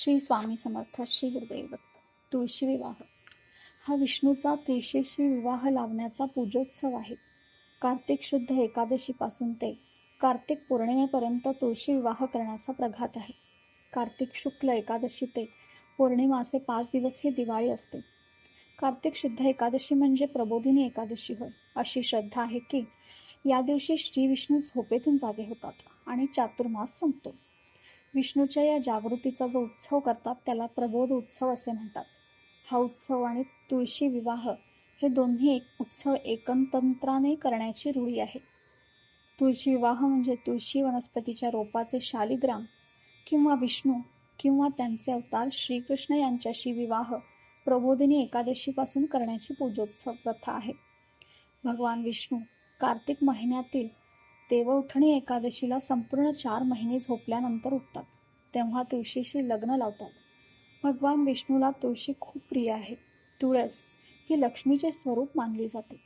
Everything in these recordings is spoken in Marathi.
श्री स्वामी समर्थ श्री गुरुदेव तुळशी विवाह. हा विष्णूचा त्रिशेशी विवाह लावण्याचा पूजोत्सव आहे. कार्तिक शुद्ध एकादशीपासून ते कार्तिक पौर्णिमेपर्यंत तुळशी विवाह करण्याचा प्रघात आहे. कार्तिक शुक्ल एकादशी ते पौर्णिमा असे पाच दिवस ही दिवाळी असते. कार्तिक शुद्ध एकादशी म्हणजे प्रबोधिनी एकादशी होय. अशी श्रद्धा आहे की या दिवशी श्री विष्णू झोपेतून जागे होतात आणि चातुर्मास संपतो. विष्णूच्या या जागृतीचा जो उत्सव करतात त्याला प्रबोध उत्सव असे म्हणतात. हा उत्सव आणि तुळशी विवाह हे दोन्ही एक उत्सव एकंतंत्राने करण्याची रूढी आहे. तुळशी विवाह म्हणजे तुळशी वनस्पतीच्या रोपाचे शालिग्राम किंवा विष्णू किंवा त्यांचे अवतार श्रीकृष्ण यांच्याशी विवाह प्रबोधिनी एकादशीपासून करण्याची पूजोत्सव प्रथा आहे. भगवान विष्णू कार्तिक महिन्यातील देवउठणी एकादशीला संपूर्ण चार महिने झोपल्यानंतर उठतात. तेव्हा तुळशीशी लग्न लावतात. भगवान विष्णूला तुळशी खूप प्रिय आहे. तुळस ही लक्ष्मीचे स्वरूप मानली जाते.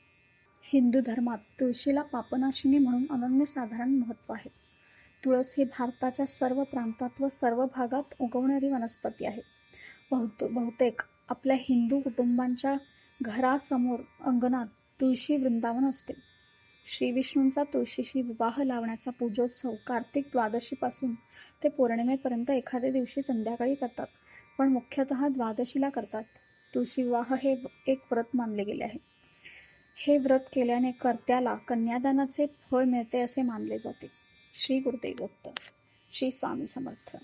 हिंदू धर्मात तुळशीला पापनाशिनी म्हणून अनन्यसाधारण महत्त्व आहे. तुळस ही भारताच्या सर्व प्रांतात व सर्व भागात उगवणारी वनस्पती आहे. बहुत बहुतेक आपल्या हिंदू कुटुंबांच्या घरासमोर अंगणात तुळशी वृंदावन असते. श्रीविष्णूंचा तुळशीशी विवाह लावण्याचा पूजोत्सव कार्तिक द्वादशीपासून ते पौर्णिमेपर्यंत एखाद्या दिवशी संध्याकाळी करतात पण मुख्यतः द्वादशीला करतात. तुळशी विवाह हे एक व्रत मानले गेले आहे. हे व्रत केल्याने कर्त्याला कन्यादानाचे फळ मिळते असे मानले जाते. श्री गुरुदेव दत्त श्री स्वामी समर्थ.